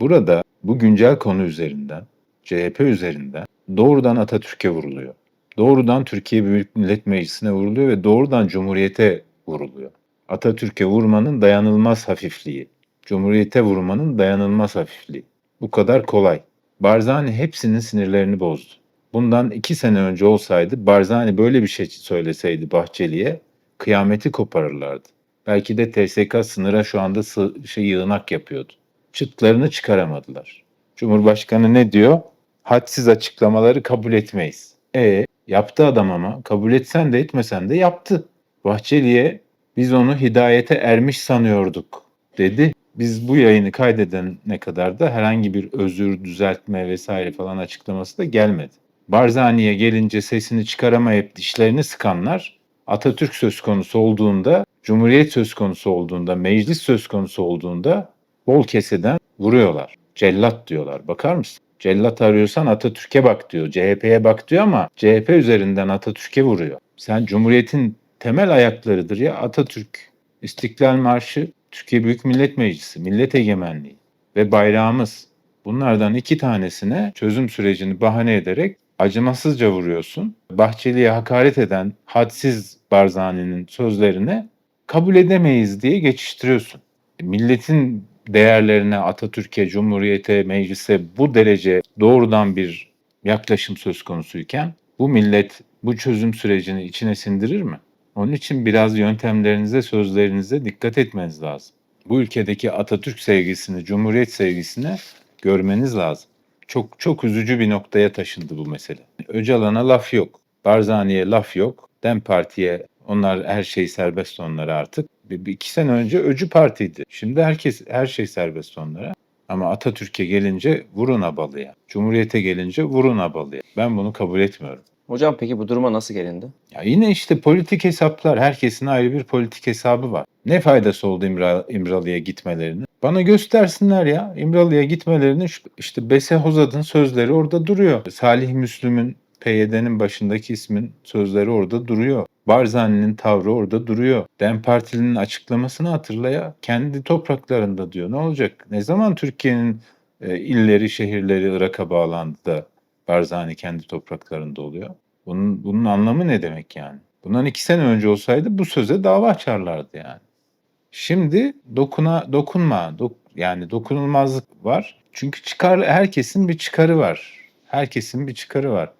Burada bu güncel konu üzerinden, CHP üzerinden doğrudan Atatürk'e vuruluyor. Doğrudan Türkiye Büyük Millet Meclisi'ne vuruluyor ve doğrudan Cumhuriyet'e vuruluyor. Atatürk'e vurmanın dayanılmaz hafifliği. Cumhuriyet'e vurmanın dayanılmaz hafifliği. Bu kadar kolay. Barzani hepsinin sinirlerini bozdu. Bundan iki sene önce olsaydı Barzani böyle bir şey söyleseydi Bahçeli'ye kıyameti koparırlardı. Belki de TSK sınıra şu anda şey yığınak yapıyordu. Çıtlarını çıkaramadılar. Cumhurbaşkanı ne diyor? Hadsiz açıklamaları kabul etmeyiz. E yaptı adam ama kabul etsen de etmesen de yaptı. Bahçeli'ye biz onu hidayete ermiş sanıyorduk dedi. Biz bu yayını kaydedene kadar da herhangi bir özür, düzeltme vesaire falan açıklaması da gelmedi. Barzani'ye gelince sesini çıkaramayıp dişlerini sıkanlar Atatürk söz konusu olduğunda, Cumhuriyet söz konusu olduğunda, meclis söz konusu olduğunda bol keseden vuruyorlar. Cellat diyorlar. Bakar mısın? Cellat arıyorsan Atatürk'e bak diyor. CHP'ye bak diyor ama CHP üzerinden Atatürk'e vuruyor. Sen Cumhuriyet'in temel ayaklarıdır ya Atatürk, İstiklal Marşı, Türkiye Büyük Millet Meclisi, millet egemenliği ve bayrağımız. Bunlardan iki tanesine çözüm sürecini bahane ederek acımasızca vuruyorsun. Bahçeli'ye hakaret eden hadsiz Barzani'nin sözlerine kabul edemeyiz diye geçiştiriyorsun. Milletin değerlerine, Atatürk'e, Cumhuriyet'e, meclise bu derece doğrudan bir yaklaşım söz konusuyken bu millet bu çözüm sürecini içine sindirir mi? Onun için biraz yöntemlerinize, sözlerinize dikkat etmeniz lazım. Bu ülkedeki Atatürk sevgisini, Cumhuriyet sevgisini görmeniz lazım. Çok çok üzücü bir noktaya taşındı bu mesele. Öcalan'a laf yok. Barzani'ye laf yok. Dem Parti'ye onlar her şey serbest onlara artık. Bir, iki sene önce öcü partiydi. Şimdi herkes her şey serbest onlara. Ama Atatürk'e gelince vurun abalıya. Cumhuriyete gelince vurun abalıya. Ben bunu kabul etmiyorum. Hocam peki bu duruma nasıl gelindi? Ya yine işte politik hesaplar. Herkesin ayrı bir politik hesabı var. Ne faydası oldu İmra, İmralı'ya gitmelerinin? Bana göstersinler ya. İmralı'ya gitmelerinin işte Bese Hozad'ın sözleri orada duruyor. Salih Müslüm'ün PYD'nin başındaki ismin sözleri orada duruyor. Barzani'nin tavrı orada duruyor. Dem Partili'nin açıklamasını hatırla ya. Kendi topraklarında diyor. Ne olacak? Ne zaman Türkiye'nin e, illeri, şehirleri Irak'a bağlandı da Barzani kendi topraklarında oluyor? Bunun, bunun anlamı ne demek yani? Bundan iki sene önce olsaydı bu söze dava açarlardı yani. Şimdi dokuna dokunma, dok- yani dokunulmazlık var. Çünkü çıkar herkesin bir çıkarı var. Herkesin bir çıkarı var.